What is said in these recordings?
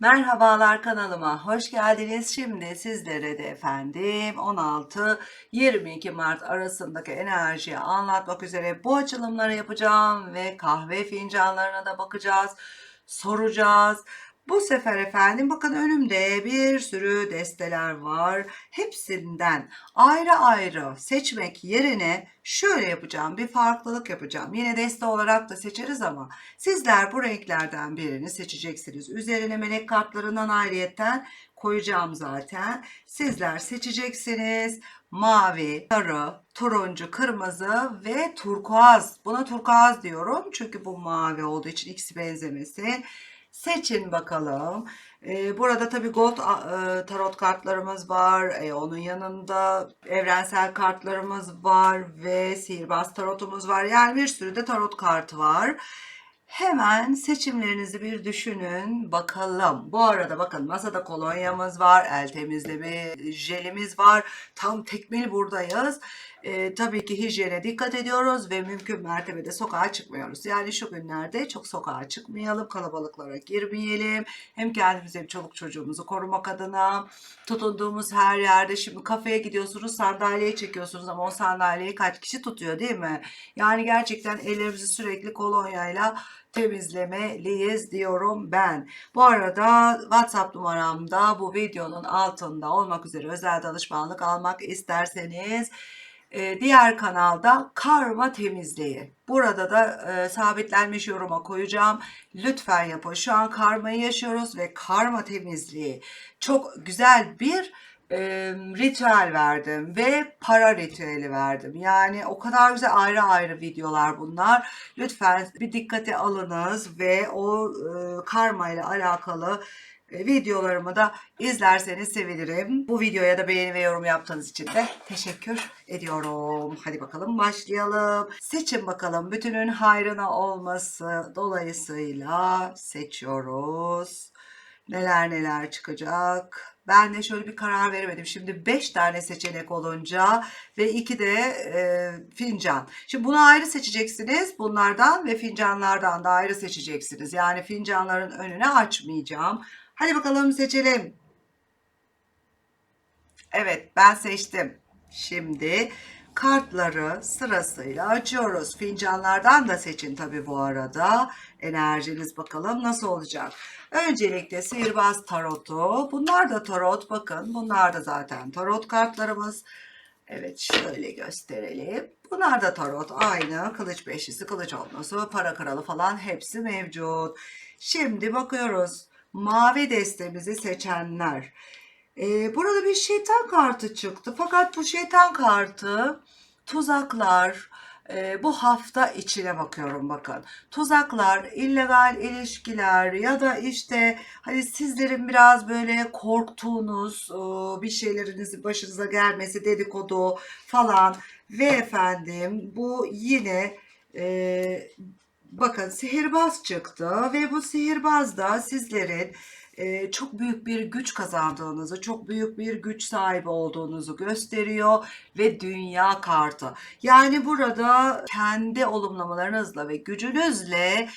Merhabalar kanalıma hoş geldiniz. Şimdi sizlere de efendim 16-22 Mart arasındaki enerjiyi anlatmak üzere bu açılımları yapacağım ve kahve fincanlarına da bakacağız, soracağız. Bu sefer efendim bakın önümde bir sürü desteler var. Hepsinden ayrı ayrı seçmek yerine şöyle yapacağım. Bir farklılık yapacağım. Yine deste olarak da seçeriz ama sizler bu renklerden birini seçeceksiniz. Üzerine melek kartlarından ayrıyetten koyacağım zaten. Sizler seçeceksiniz. Mavi, sarı, turuncu, kırmızı ve turkuaz. Buna turkuaz diyorum çünkü bu mavi olduğu için ikisi benzemesin. Seçin bakalım. Ee, burada tabii gold e, tarot kartlarımız var. Ee, onun yanında evrensel kartlarımız var ve sihirbaz tarotumuz var. Yani bir sürü de tarot kartı var. Hemen seçimlerinizi bir düşünün bakalım. Bu arada bakın masada kolonyamız var, el temizleme jelimiz var. Tam tekmil buradayız. Ee, tabii ki hijyene dikkat ediyoruz ve mümkün mertebede sokağa çıkmıyoruz. Yani şu günlerde çok sokağa çıkmayalım, kalabalıklara girmeyelim. Hem kendimizi hem çoluk çocuğumuzu korumak adına tutunduğumuz her yerde şimdi kafeye gidiyorsunuz sandalyeye çekiyorsunuz ama o sandalyeyi kaç kişi tutuyor değil mi? Yani gerçekten ellerimizi sürekli kolonyayla temizlemeliyiz diyorum ben. Bu arada WhatsApp numaramda bu videonun altında olmak üzere özel danışmanlık almak isterseniz e, diğer kanalda karma temizliği. Burada da e, sabitlenmiş yoruma koyacağım. Lütfen yapın. Şu an karmayı yaşıyoruz ve karma temizliği çok güzel bir ritüel verdim ve para ritüeli verdim. Yani o kadar güzel ayrı ayrı videolar bunlar. Lütfen bir dikkate alınız ve o e, karma ile alakalı videolarımı da izlerseniz sevinirim. Bu videoya da beğeni ve yorum yaptığınız için de teşekkür ediyorum. Hadi bakalım başlayalım. Seçin bakalım bütünün hayrına olması dolayısıyla seçiyoruz. Neler neler çıkacak. Ben de şöyle bir karar veremedim. Şimdi 5 tane seçenek olunca ve 2 de e, fincan. Şimdi bunu ayrı seçeceksiniz. Bunlardan ve fincanlardan da ayrı seçeceksiniz. Yani fincanların önüne açmayacağım. Hadi bakalım seçelim. Evet ben seçtim. Şimdi kartları sırasıyla açıyoruz. Fincanlardan da seçin tabii bu arada. Enerjiniz bakalım nasıl olacak. Öncelikle sihirbaz tarotu. Bunlar da tarot bakın. Bunlar da zaten tarot kartlarımız. Evet şöyle gösterelim. Bunlar da tarot aynı. Kılıç beşlisi, kılıç olması, para kralı falan hepsi mevcut. Şimdi bakıyoruz. Mavi destemizi seçenler. Ee, burada bir şeytan kartı çıktı. Fakat bu şeytan kartı tuzaklar, e, bu hafta içine bakıyorum bakın. Tuzaklar, illegal ilişkiler ya da işte hani sizlerin biraz böyle korktuğunuz e, bir şeylerinizin başınıza gelmesi dedikodu falan ve efendim bu yine e, bakın sihirbaz çıktı ve bu sihirbaz da sizlerin çok büyük bir güç kazandığınızı, çok büyük bir güç sahibi olduğunuzu gösteriyor ve dünya kartı. Yani burada kendi olumlamalarınızla ve gücünüzle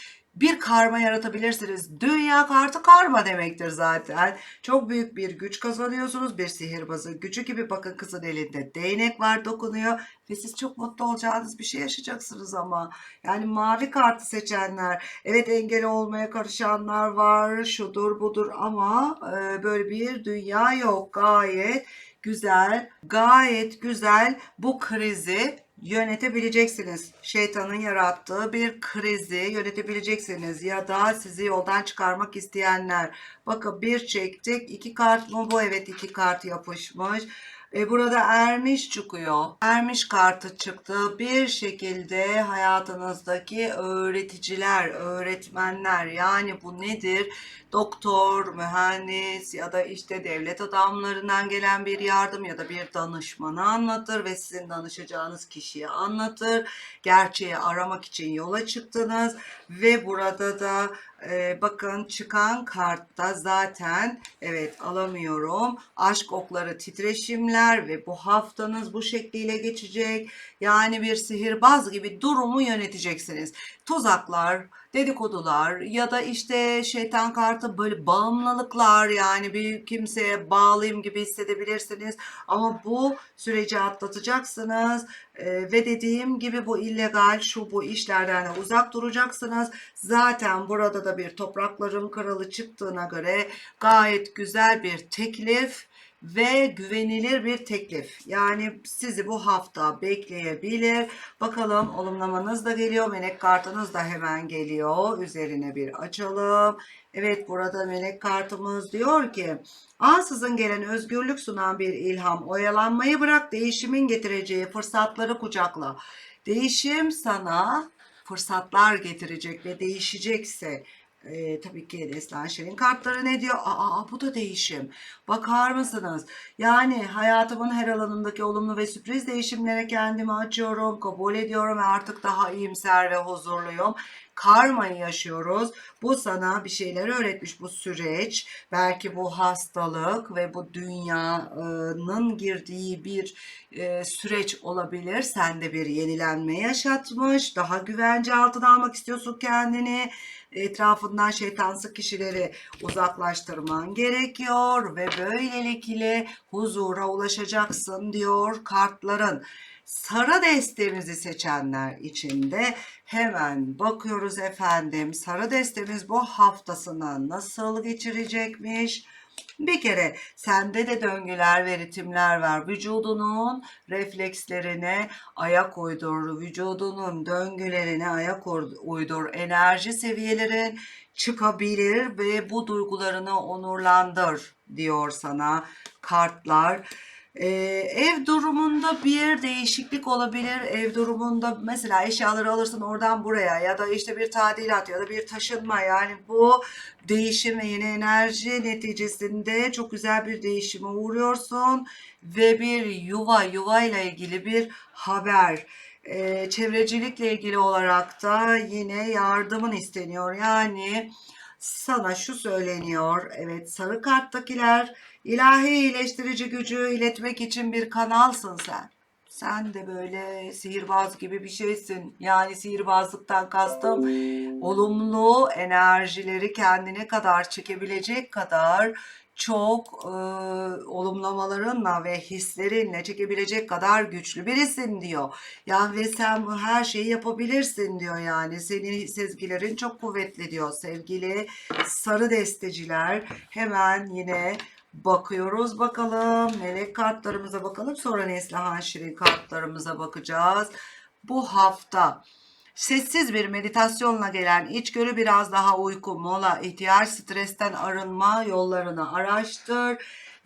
bir karma yaratabilirsiniz. Dünya kartı karma demektir zaten. Çok büyük bir güç kazanıyorsunuz. Bir sihirbazın gücü gibi bakın kızın elinde değnek var dokunuyor ve siz çok mutlu olacağınız bir şey yaşayacaksınız ama. Yani mavi kartı seçenler, evet engel olmaya karışanlar var, şudur budur ama e, böyle bir dünya yok. Gayet güzel, gayet güzel bu krizi yönetebileceksiniz. Şeytanın yarattığı bir krizi yönetebileceksiniz ya da sizi yoldan çıkarmak isteyenler. Bakın bir çektik, iki kart mı bu? Evet iki kart yapışmış. E, burada ermiş çıkıyor. Ermiş kartı çıktı. Bir şekilde hayatınızdaki öğreticiler, öğretmenler yani bu nedir? Doktor, mühendis ya da işte devlet adamlarından gelen bir yardım ya da bir danışmanı anlatır ve sizin danışacağınız kişiye anlatır. Gerçeği aramak için yola çıktınız ve burada da e, bakın çıkan kartta zaten evet alamıyorum. Aşk okları titreşimler ve bu haftanız bu şekliyle geçecek. Yani bir sihirbaz gibi durumu yöneteceksiniz. Tuzaklar, dedikodular ya da işte şeytan kartı böyle bağımlılıklar yani bir kimseye bağlıyım gibi hissedebilirsiniz. Ama bu süreci atlatacaksınız Ee, ve dediğim gibi bu illegal şu bu işlerden de uzak duracaksınız. Zaten burada da bir toprakların kralı çıktığına göre gayet güzel bir teklif ve güvenilir bir teklif. Yani sizi bu hafta bekleyebilir. Bakalım olumlamanız da geliyor. Melek kartınız da hemen geliyor. Üzerine bir açalım. Evet burada melek kartımız diyor ki ansızın gelen özgürlük sunan bir ilham. Oyalanmayı bırak değişimin getireceği fırsatları kucakla. Değişim sana fırsatlar getirecek ve değişecekse e, tabii ki Neslihan Şen'in kartları ne diyor? Aa, bu da değişim. Bakar mısınız? Yani hayatımın her alanındaki olumlu ve sürpriz değişimlere kendimi açıyorum, kabul ediyorum ve artık daha iyimser ve huzurluyum. Karmayı yaşıyoruz. Bu sana bir şeyler öğretmiş bu süreç. Belki bu hastalık ve bu dünyanın girdiği bir e, süreç olabilir. Sende bir yenilenme yaşatmış. Daha güvence altına almak istiyorsun kendini etrafından şeytansı kişileri uzaklaştırman gerekiyor ve böylelikle huzura ulaşacaksın diyor kartların. Sarı destemizi seçenler için de hemen bakıyoruz efendim. Sarı destemiz bu haftasını nasıl geçirecekmiş? Bir kere sende de döngüler ve ritimler var. Vücudunun reflekslerine ayak uydur, vücudunun döngülerine ayak uydur, enerji seviyelerin çıkabilir ve bu duygularını onurlandır diyor sana kartlar. Ee, ev durumunda bir değişiklik olabilir. Ev durumunda mesela eşyaları alırsın oradan buraya ya da işte bir tadilat ya da bir taşınma. Yani bu değişim ve yeni enerji neticesinde çok güzel bir değişime uğruyorsun ve bir yuva yuva ile ilgili bir haber. Ee, çevrecilikle ilgili olarak da yine yardımın isteniyor. Yani sana şu söyleniyor. Evet sarı karttakiler İlahi iyileştirici gücü iletmek için bir kanalsın sen. Sen de böyle sihirbaz gibi bir şeysin. Yani sihirbazlıktan kastım olumlu enerjileri kendine kadar çekebilecek kadar çok e, olumlamalarınla ve hislerinle çekebilecek kadar güçlü birisin diyor. Yani ve sen bu her şeyi yapabilirsin diyor yani. Senin sezgilerin çok kuvvetli diyor sevgili sarı desteciler. Hemen yine bakıyoruz bakalım. Melek kartlarımıza bakalım. Sonra Neslihan Şirin kartlarımıza bakacağız. Bu hafta sessiz bir meditasyonla gelen içgörü biraz daha uyku, mola, ihtiyaç, stresten arınma yollarını araştır.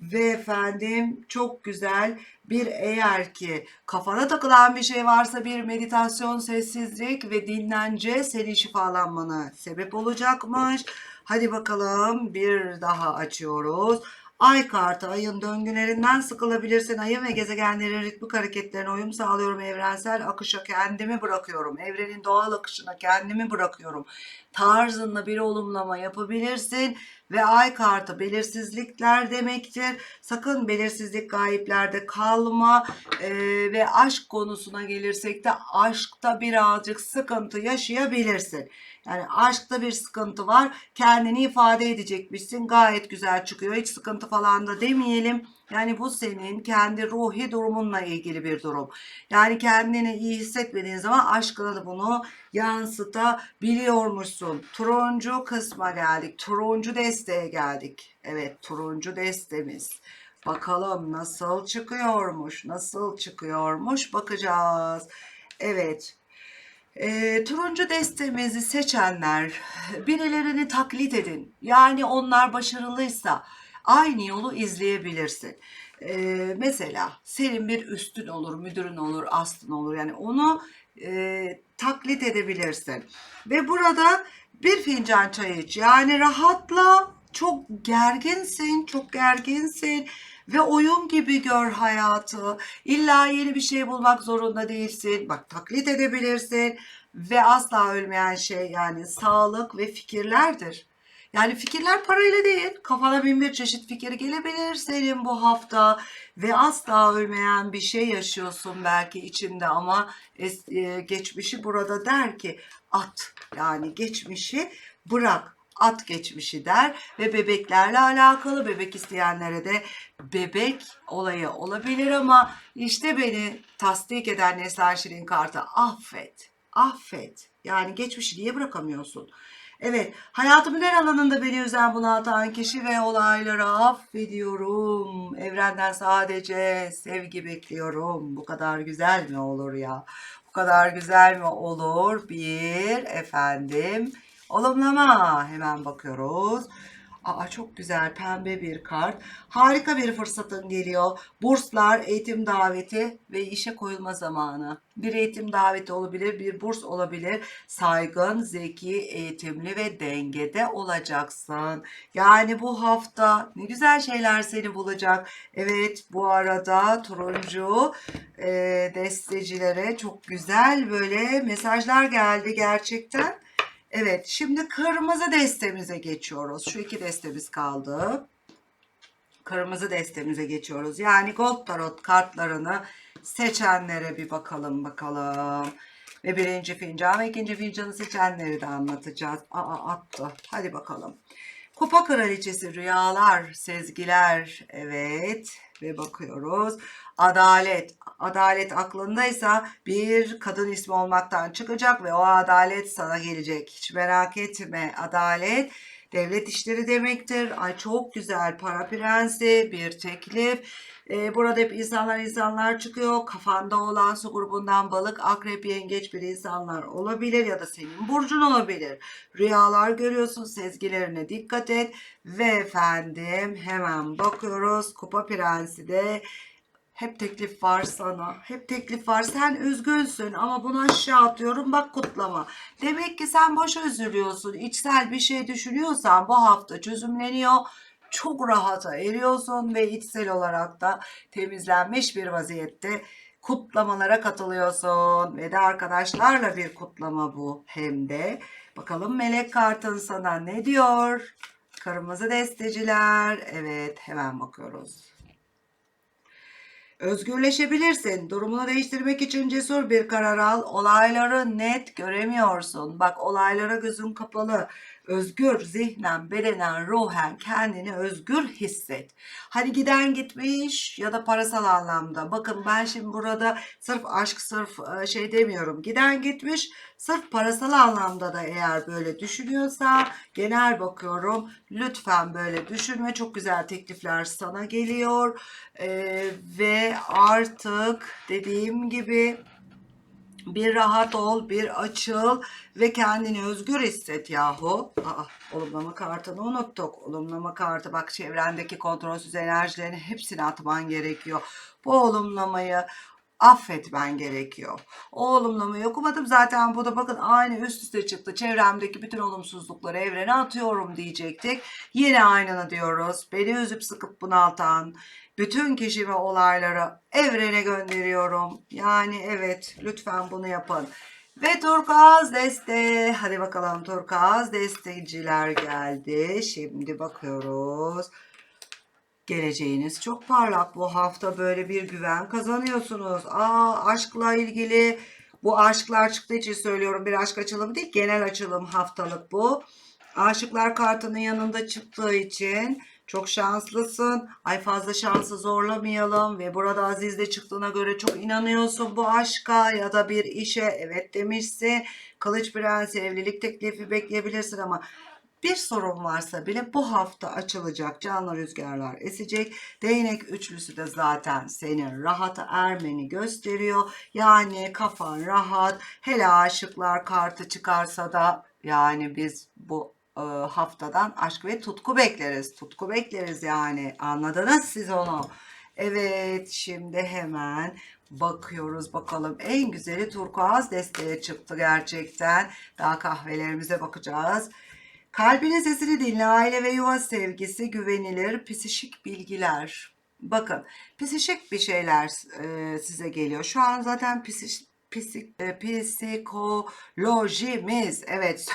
Ve efendim çok güzel bir eğer ki kafana takılan bir şey varsa bir meditasyon, sessizlik ve dinlence senin şifalanmana sebep olacakmış. Hadi bakalım bir daha açıyoruz. Ay kartı ayın döngülerinden sıkılabilirsin. Ayın ve gezegenlerin ritmik hareketlerine uyum sağlıyorum. Evrensel akışa kendimi bırakıyorum. Evrenin doğal akışına kendimi bırakıyorum. Tarzında bir olumlama yapabilirsin. Ve ay kartı belirsizlikler demektir. Sakın belirsizlik gayiplerde kalma. Ee, ve aşk konusuna gelirsek de aşkta birazcık sıkıntı yaşayabilirsin. Yani aşkta bir sıkıntı var. Kendini ifade edecekmişsin. Gayet güzel çıkıyor. Hiç sıkıntı falan da demeyelim. Yani bu senin kendi ruhi durumunla ilgili bir durum. Yani kendini iyi hissetmediğin zaman aşkına da bunu yansıtabiliyormuşsun. Turuncu kısma geldik. Turuncu desteğe geldik. Evet turuncu destemiz. Bakalım nasıl çıkıyormuş, nasıl çıkıyormuş bakacağız. Evet e, turuncu destemizi seçenler birilerini taklit edin. Yani onlar başarılıysa aynı yolu izleyebilirsin. E, mesela senin bir üstün olur, müdürün olur, aslın olur. Yani onu e, taklit edebilirsin. Ve burada bir fincan çay iç. Yani rahatla. Çok gerginsin, çok gerginsin ve oyun gibi gör hayatı. İlla yeni bir şey bulmak zorunda değilsin. Bak taklit edebilirsin ve asla ölmeyen şey yani sağlık ve fikirlerdir. Yani fikirler parayla değil. Kafana bin bir çeşit fikir gelebilir senin bu hafta ve asla ölmeyen bir şey yaşıyorsun belki içinde ama e, geçmişi burada der ki at yani geçmişi bırak at geçmişi der ve bebeklerle alakalı bebek isteyenlere de bebek olayı olabilir ama işte beni tasdik eden Neslihan Şirin kartı affet affet yani geçmişi niye bırakamıyorsun? Evet, hayatımın her alanında beni üzen bunaltan kişi ve olayları affediyorum. Evrenden sadece sevgi bekliyorum. Bu kadar güzel mi olur ya? Bu kadar güzel mi olur? Bir, efendim, olumlama. Hemen bakıyoruz. Aa çok güzel pembe bir kart. Harika bir fırsatın geliyor. Burslar, eğitim daveti ve işe koyulma zamanı. Bir eğitim daveti olabilir, bir burs olabilir. Saygın, zeki, eğitimli ve dengede olacaksın. Yani bu hafta ne güzel şeyler seni bulacak. Evet bu arada turuncu e, destecilere çok güzel böyle mesajlar geldi gerçekten. Evet, şimdi kırmızı destemize geçiyoruz. Şu iki destemiz kaldı. Kırmızı destemize geçiyoruz. Yani Gold Tarot kartlarını seçenlere bir bakalım bakalım. Ve birinci fincan ve ikinci fincanı seçenleri de anlatacağız. Aa attı. Hadi bakalım. Kupa kraliçesi rüyalar, sezgiler. Evet ve bakıyoruz. Adalet. Adalet aklındaysa bir kadın ismi olmaktan çıkacak ve o adalet sana gelecek. Hiç merak etme. Adalet devlet işleri demektir. Ay çok güzel. Para prensi, bir teklif. Ee, burada hep insanlar insanlar çıkıyor. Kafanda olan su grubundan balık, akrep, yengeç bir insanlar olabilir ya da senin burcun olabilir. Rüyalar görüyorsun, sezgilerine dikkat et. Ve efendim hemen bakıyoruz. Kupa prensi de hep teklif var sana. Hep teklif var. Sen üzgünsün ama bunu aşağı atıyorum. Bak kutlama. Demek ki sen boşa üzülüyorsun. İçsel bir şey düşünüyorsan bu hafta çözümleniyor. Çok rahata eriyorsun ve içsel olarak da temizlenmiş bir vaziyette kutlamalara katılıyorsun. Ve de arkadaşlarla bir kutlama bu hem de. Bakalım melek kartın sana ne diyor? Kırmızı desteciler. Evet hemen bakıyoruz. Özgürleşebilirsin. Durumunu değiştirmek için cesur bir karar al. Olayları net göremiyorsun. Bak olaylara gözün kapalı. Özgür zihnen, bedenen, ruhen kendini özgür hisset. Hani giden gitmiş ya da parasal anlamda. Bakın ben şimdi burada sırf aşk, sırf e, şey demiyorum. Giden gitmiş, sırf parasal anlamda da eğer böyle düşünüyorsa genel bakıyorum. Lütfen böyle düşünme. Çok güzel teklifler sana geliyor. Ee, ve artık dediğim gibi bir rahat ol, bir açıl ve kendini özgür hisset yahu. Aa, olumlama kartını unuttuk. Olumlama kartı bak çevrendeki kontrolsüz enerjilerin hepsini atman gerekiyor. Bu olumlamayı affetmen gerekiyor. O olumlamayı okumadım zaten bu da bakın aynı üst üste çıktı. Çevremdeki bütün olumsuzlukları evrene atıyorum diyecektik. Yine aynını diyoruz. Beni üzüp sıkıp bunaltan bütün kişi ve olayları evrene gönderiyorum. Yani evet lütfen bunu yapın. Ve turkuaz deste. Hadi bakalım turkuaz desteciler geldi. Şimdi bakıyoruz. Geleceğiniz çok parlak bu hafta böyle bir güven kazanıyorsunuz. Aa aşkla ilgili bu aşklar çıktığı için söylüyorum bir aşk açılımı değil genel açılım haftalık bu. Aşıklar kartının yanında çıktığı için çok şanslısın. Ay fazla şansı zorlamayalım ve burada Aziz'de çıktığına göre çok inanıyorsun bu aşka ya da bir işe evet demişsin. Kılıç Prensi evlilik teklifi bekleyebilirsin ama bir sorun varsa bile bu hafta açılacak. Canlı rüzgarlar esecek. Değnek üçlüsü de zaten senin rahata ermeni gösteriyor. Yani kafan rahat. Hele aşıklar kartı çıkarsa da yani biz bu e, haftadan aşk ve tutku bekleriz. Tutku bekleriz yani. Anladınız siz onu. Evet şimdi hemen bakıyoruz bakalım. En güzeli turkuaz desteğe çıktı gerçekten. Daha kahvelerimize bakacağız. Kalbinin sesini dinle, aile ve yuva sevgisi, güvenilir, psişik bilgiler. Bakın, psişik bir şeyler e, size geliyor. Şu an zaten psişik, psik, e, psikolojimiz, evet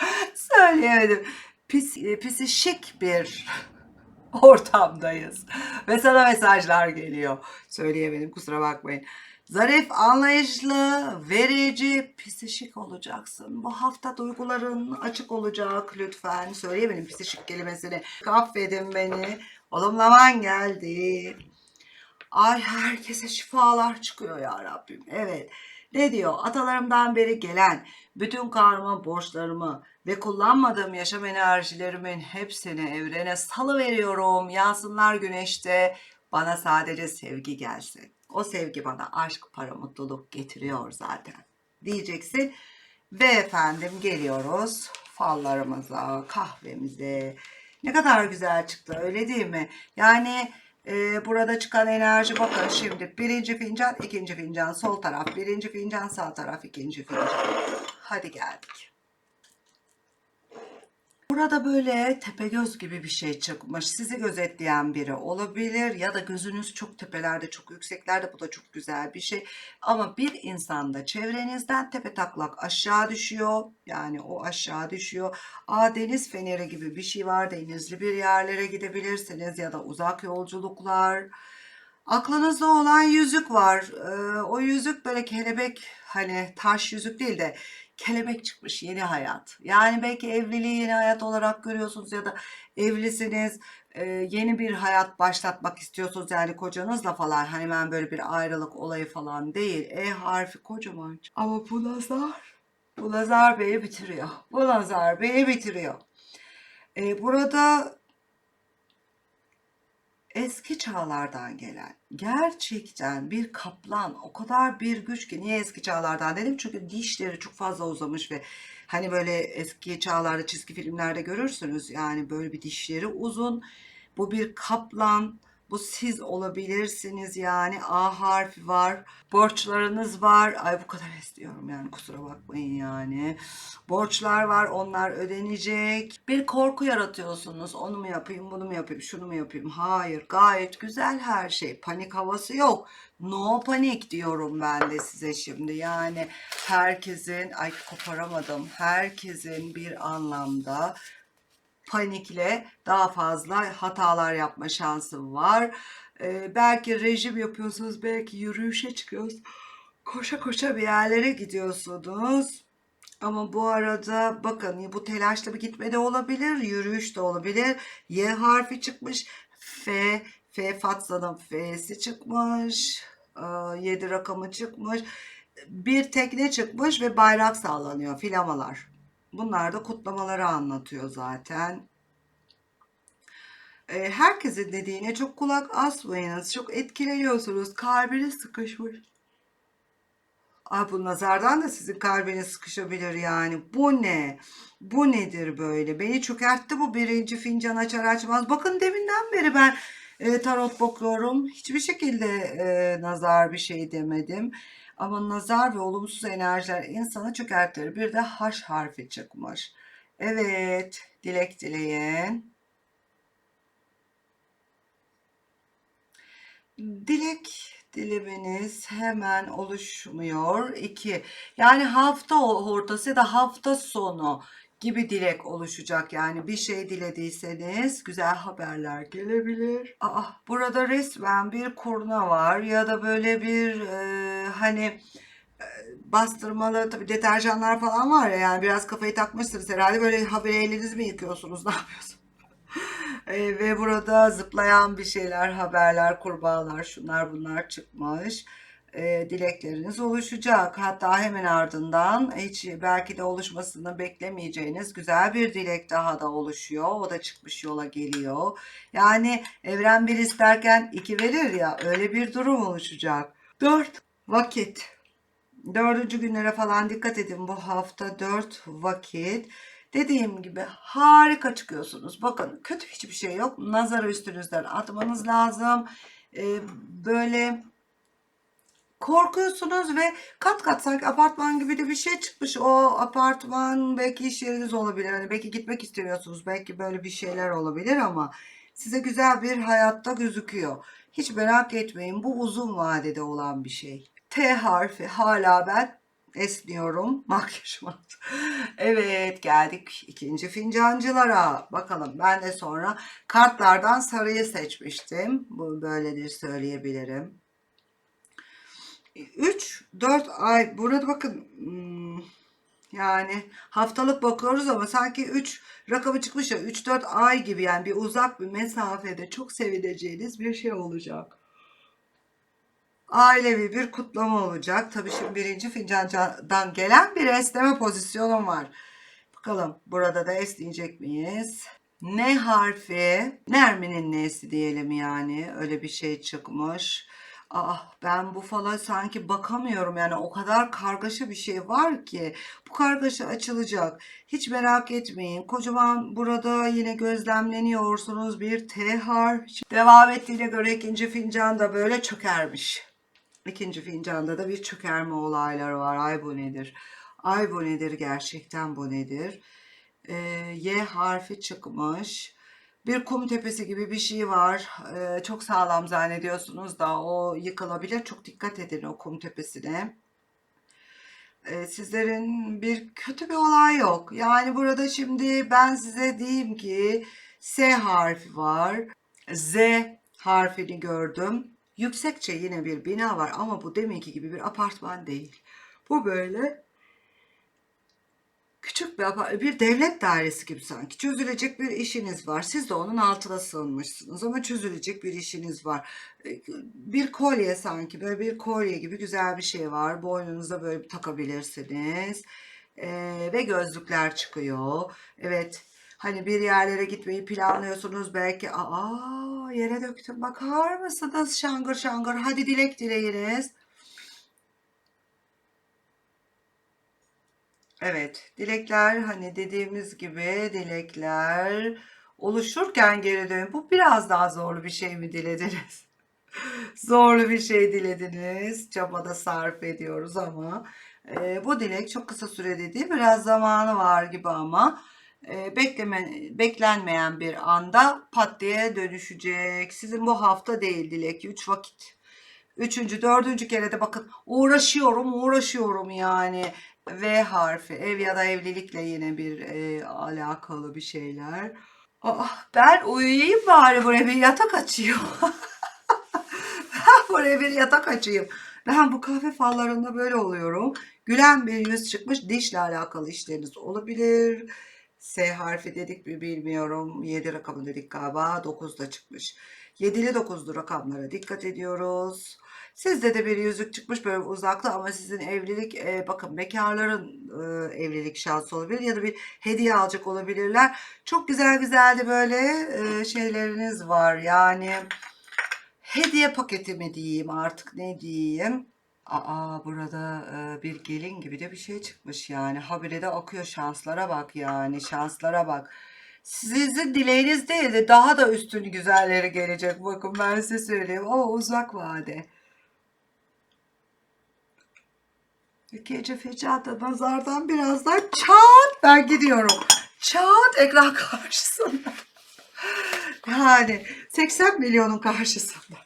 söyleyemedim. pis, e, psişik bir ortamdayız. Ve sana mesajlar geliyor. Söyleyemedim kusura bakmayın. Zarif, anlayışlı, verici, psişik olacaksın. Bu hafta duyguların açık olacak lütfen. Söyleyemedim psişik kelimesini. Affedin beni. Olumlaman geldi. Ay herkese şifalar çıkıyor ya Rabbim. Evet. Ne diyor? Atalarımdan beri gelen bütün karma borçlarımı ve kullanmadığım yaşam enerjilerimin hepsini evrene salı veriyorum. Yansınlar güneşte. Bana sadece sevgi gelsin. O sevgi bana aşk, para, mutluluk getiriyor zaten. Diyeceksin. Ve efendim geliyoruz fallarımıza, kahvemize. Ne kadar güzel çıktı öyle değil mi? Yani e, burada çıkan enerji bakın şimdi birinci fincan, ikinci fincan, sol taraf, birinci fincan, sağ taraf, ikinci fincan. Hadi geldik. Burada böyle tepegöz gibi bir şey çıkmış. Sizi gözetleyen biri olabilir ya da gözünüz çok tepelerde, çok yükseklerde. Bu da çok güzel bir şey. Ama bir insanda çevrenizden tepe taklak aşağı düşüyor. Yani o aşağı düşüyor. Aa deniz feneri gibi bir şey var. Denizli bir yerlere gidebilirsiniz ya da uzak yolculuklar. Aklınızda olan yüzük var. Ee, o yüzük böyle kelebek hani taş yüzük değil de kelebek çıkmış yeni hayat. Yani belki evliliği yeni hayat olarak görüyorsunuz ya da evlisiniz e, yeni bir hayat başlatmak istiyorsunuz yani kocanızla falan hani hemen böyle bir ayrılık olayı falan değil. E harfi kocaman. Ama bu nazar, bu nazar beni bitiriyor. Bu nazar beni bitiriyor. E, burada eski çağlardan gelen gerçekten bir kaplan o kadar bir güç ki niye eski çağlardan dedim? Çünkü dişleri çok fazla uzamış ve hani böyle eski çağlarda çizgi filmlerde görürsünüz yani böyle bir dişleri uzun bu bir kaplan bu siz olabilirsiniz yani A harfi var. Borçlarınız var. Ay bu kadar istiyorum yani kusura bakmayın yani. Borçlar var onlar ödenecek. Bir korku yaratıyorsunuz. Onu mu yapayım bunu mu yapayım şunu mu yapayım. Hayır gayet güzel her şey. Panik havası yok. No panik diyorum ben de size şimdi. Yani herkesin ay koparamadım. Herkesin bir anlamda panikle daha fazla hatalar yapma şansı var. Ee, belki rejim yapıyorsunuz, belki yürüyüşe çıkıyorsunuz. Koşa koşa bir yerlere gidiyorsunuz. Ama bu arada bakın bu telaşla bir gitme de olabilir, yürüyüş de olabilir. Y harfi çıkmış. F, F Fatsa'nın F'si çıkmış. 7 rakamı çıkmış. Bir tekne çıkmış ve bayrak sallanıyor, filamalar. Bunlar da kutlamaları anlatıyor zaten. Ee, herkesin dediğine çok kulak asmayınız. Çok etkileniyorsunuz. Kalbiniz sıkışmış. Ay bu nazardan da sizin kalbiniz sıkışabilir yani. Bu ne? Bu nedir böyle? Beni çökertti bu birinci fincan açar açmaz. Bakın deminden beri ben e, tarot bakıyorum. Hiçbir şekilde e, nazar bir şey demedim. Ama nazar ve olumsuz enerjiler insanı çökertir. Bir de H harfi çıkmış. Evet, dilek dileyin. Dilek dilemeniz hemen oluşmuyor. 2. Yani hafta ortası da hafta sonu gibi dilek oluşacak. Yani bir şey dilediyseniz güzel haberler gelebilir. Aa, burada resmen bir kurna var ya da böyle bir e, hani e, bastırmalı tabii deterjanlar falan var ya yani biraz kafayı takmışsınız herhalde böyle haberi eliniz mi yıkıyorsunuz ne yapıyorsunuz? E, ve burada zıplayan bir şeyler, haberler, kurbağalar, şunlar bunlar çıkmış. E, dilekleriniz oluşacak. Hatta hemen ardından hiç belki de oluşmasını beklemeyeceğiniz güzel bir dilek daha da oluşuyor. O da çıkmış yola geliyor. Yani evren bir isterken iki verir ya öyle bir durum oluşacak. Dört vakit. Dördüncü günlere falan dikkat edin bu hafta dört vakit. Dediğim gibi harika çıkıyorsunuz. Bakın kötü hiçbir şey yok. Nazarı üstünüzden atmanız lazım. Ee, böyle korkuyorsunuz ve kat kat sanki apartman gibi de bir şey çıkmış. O apartman belki iş yeriniz olabilir. Hani belki gitmek istiyorsunuz. Belki böyle bir şeyler olabilir ama size güzel bir hayatta gözüküyor. Hiç merak etmeyin. Bu uzun vadede olan bir şey. T harfi hala ben Esniyorum. Makyajım. Evet geldik ikinci fincancılara. Bakalım ben de sonra kartlardan sarıyı seçmiştim. Bu böyledir söyleyebilirim. 3-4 ay burada bakın hmm, yani haftalık bakıyoruz ama sanki 3 rakamı çıkmış ya 3-4 ay gibi yani bir uzak bir mesafede çok sevineceğiniz bir şey olacak. Ailevi bir kutlama olacak. Tabii şimdi birinci fincandan gelen bir esneme pozisyonum var. Bakalım burada da esneyecek miyiz? Ne harfi? Nermin'in nesi diyelim yani. Öyle bir şey çıkmış. Ah ben bu fala sanki bakamıyorum yani o kadar kargaşa bir şey var ki bu kargaşa açılacak. Hiç merak etmeyin. Kocaman burada yine gözlemleniyorsunuz bir T harfi. Devam ettiğine göre ikinci fincan da böyle çökermiş. İkinci fincanda da bir çökerme olayları var. Ay bu nedir? Ay bu nedir gerçekten bu nedir? Ee, y harfi çıkmış. Bir kum tepesi gibi bir şey var. Ee, çok sağlam zannediyorsunuz da o yıkılabilir. Çok dikkat edin o kum tepesine. Ee, sizlerin bir kötü bir olay yok. Yani burada şimdi ben size diyeyim ki S harfi var. Z harfini gördüm. Yüksekçe yine bir bina var ama bu deminki gibi bir apartman değil. Bu böyle küçük bir, bir devlet dairesi gibi sanki. Çözülecek bir işiniz var. Siz de onun altına sığınmışsınız ama çözülecek bir işiniz var. E, Bir kolye sanki böyle bir kolye gibi güzel bir şey var. Boynunuza böyle takabilirsiniz. E, ve gözlükler çıkıyor. Evet. Hani bir yerlere gitmeyi planlıyorsunuz belki. Aa yere döktüm. Bakar mısınız şangır şangır. Hadi dilek dileyiniz. Evet, dilekler hani dediğimiz gibi dilekler oluşurken geri dönün. Bu biraz daha zorlu bir şey mi dilediniz? Zorlu bir şey dilediniz. Çabada sarf ediyoruz ama e, bu dilek çok kısa sürede değil, biraz zamanı var gibi ama e, bekleme, beklenmeyen bir anda pat diye dönüşecek. Sizin bu hafta değil dilek, 3 vakit. Üçüncü, dördüncü kere de bakın uğraşıyorum, uğraşıyorum yani. V harfi, ev ya da evlilikle yine bir e, alakalı bir şeyler. Aa, ben uyuyayım bari buraya bir yatak açayım. ben buraya bir yatak açayım. Ben bu kahve fallarında böyle oluyorum. Gülen bir yüz çıkmış dişle alakalı işleriniz olabilir. S harfi dedik mi bilmiyorum. 7 rakamı dedik galiba. 9 da çıkmış. 7'li 9'lu rakamlara dikkat ediyoruz. Sizde de bir yüzük çıkmış böyle uzakta ama sizin evlilik e, bakın bekarların e, evlilik şansı olabilir ya da bir hediye alacak olabilirler. Çok güzel güzel de böyle e, şeyleriniz var. Yani hediye paketi mi diyeyim artık ne diyeyim. Aa burada e, bir gelin gibi de bir şey çıkmış yani. Habire de akıyor şanslara bak yani şanslara bak. Sizin dileğiniz değil de daha da üstün güzelleri gelecek. Bakın ben size söyleyeyim. O uzak vade. Gece fecada nazardan birazdan çat ben gidiyorum. Çat ekran karşısında. Yani 80 milyonun karşısında.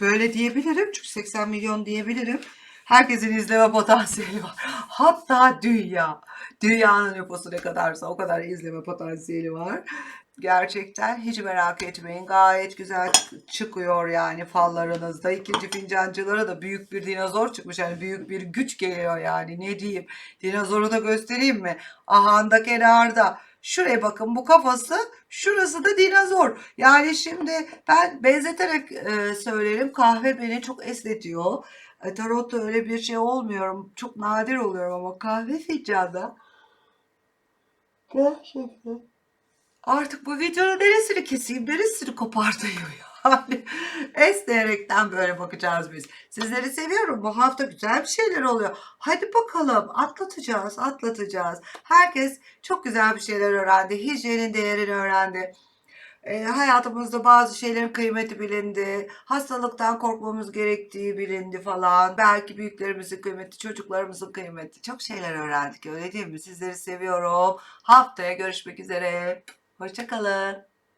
Böyle diyebilirim çünkü 80 milyon diyebilirim. Herkesin izleme potansiyeli var. Hatta dünya. Dünyanın nüfusu ne kadarsa o kadar izleme potansiyeli var. Gerçekten hiç merak etmeyin. Gayet güzel çık- çıkıyor yani fallarınızda. İkinci fincancılara da büyük bir dinozor çıkmış. Yani büyük bir güç geliyor yani. Ne diyeyim? Dinozoru da göstereyim mi? Ahanda kenarda. Şuraya bakın bu kafası, şurası da dinozor. Yani şimdi ben benzeterek e, söylerim. Kahve beni çok esnetiyor. E, tarotta öyle bir şey olmuyorum. Çok nadir oluyorum ama kahve fincanı gerçekten Artık bu videonun neresini keseyim, neresini kopartayım yani. Esneyerekten böyle bakacağız biz. Sizleri seviyorum. Bu hafta güzel bir şeyler oluyor. Hadi bakalım atlatacağız, atlatacağız. Herkes çok güzel bir şeyler öğrendi. Hijyenin değerini öğrendi. E, hayatımızda bazı şeylerin kıymeti bilindi. Hastalıktan korkmamız gerektiği bilindi falan. Belki büyüklerimizin kıymeti, çocuklarımızın kıymeti. Çok şeyler öğrendik öyle değil mi? Sizleri seviyorum. Haftaya görüşmek üzere. Hoşçakalın.